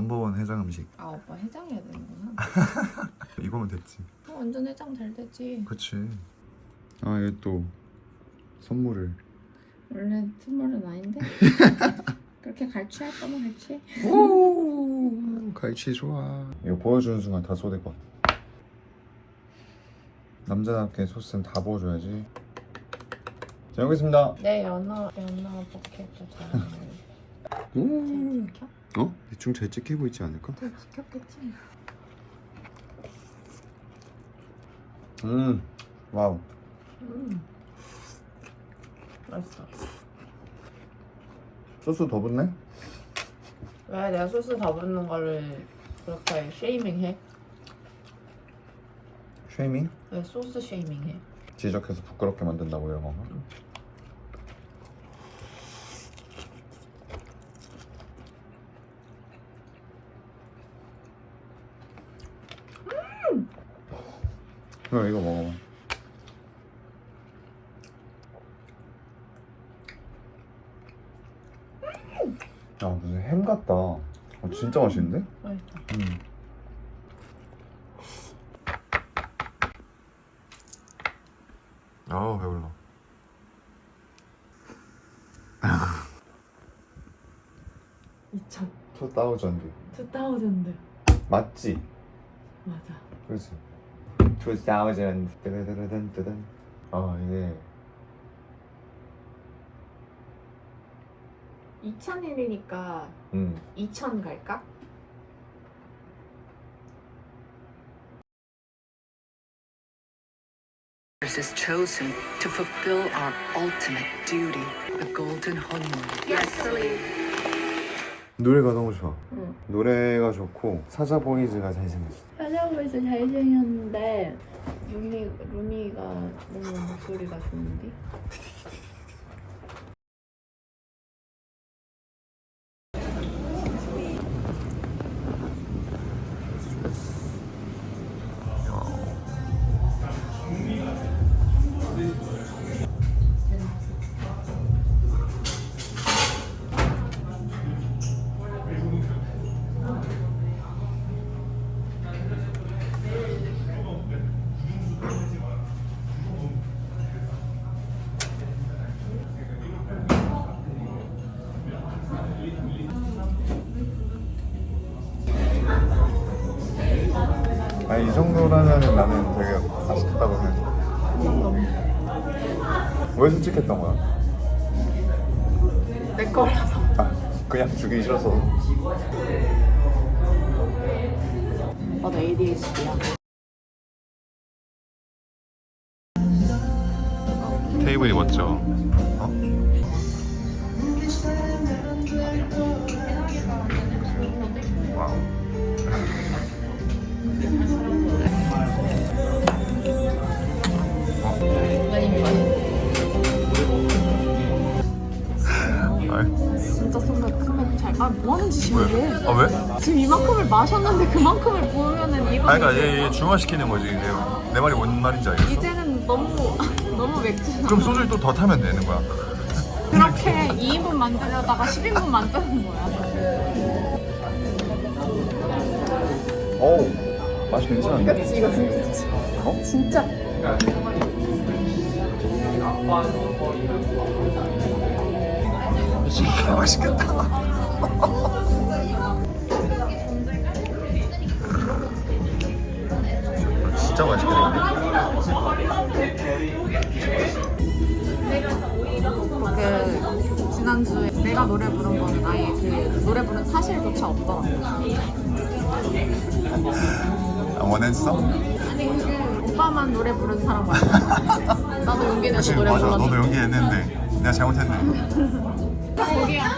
오 넘버원 해장 음식 아 오빠 해장해야 되는구나. 이거면 됐지 어, 완전 해장 잘 되지. 그치 아얘 또 선물을 원래 선물은 아닌데. 그렇게 갈취할 거면 갈취해. 오 갈치 좋아 이거 보여주는 순간 다 쏟을 것 같아 남자답게 소스는 다 부어줘야지 자 여기 있습니다 내 연어 연어 버켓도 잘. 오. 시켜? 어? 대충 잘 찍히고 있지 않을까? 또 시켰겠지. 음 와우 음. 맛있어. 소스 더 붓네? 왜 내가 소스 더 붓는 거를 그렇게 쉐이밍해? 쉐이밍? 왜 소스 쉐이밍해? 지적해서 부끄럽게 만든다고 이런 건 가? 음! 이거 먹어 야 무슨 햄 같다 어, 진짜 맛있는데? 맛있다. 음. 아우 배불러. 이천 2000 2000 맞지? 맞아. 그렇지. 2000 뜨드드드든 뜨든. 아 이게 2000일이니까 음 2000 갈까? is chosen to fulfill our ultimate duty, the golden honeymoon. 노래가 너무 좋아. 응. 노래가 좋고 사자 보이즈가 잘생겼어. 찾아보면서 잘생겼는데 루미 루미가 너무 목소리가 좋은데? 이 정도라면 나는 되게 맛있겠다고 생각해. 왜 솔직했던 거야? 내 거라서. 아 그냥 주기 싫어서. 나도 ADHD야. 테이블이 멋져. 어? 아, 뭐 하는 짓이야, 왜? 이게? 아 왜? 지금 이만큼을 마셨는데 그만큼을 부으면은 이거. 아 그러니까 얘, 얘 중화시키는 거지. 내, 내 말이 뭔 말인지 알겠어? 이제는 너무, 너무 맥주잖아. 그럼 소주를 또 더 타면 되는 거야. 그렇게 2인분 만들려다가 10인분 만드는 거야. 어우 맛이 괜찮은데? 그치, 이거 진짜. 어? 진짜 맛있겠다. 진짜 맛있겠다. 그 지난주에 내가 노래 부른 거는 아예 그 노래 부른 사실조차 없더라고. 아, 원했어? 아니 그 오빠만 노래 부른 사람 말고 나도 용기 내서 노래 맞아. 불렀는데. 너도 연기했는데 내가 잘못했네. 아, 거기야.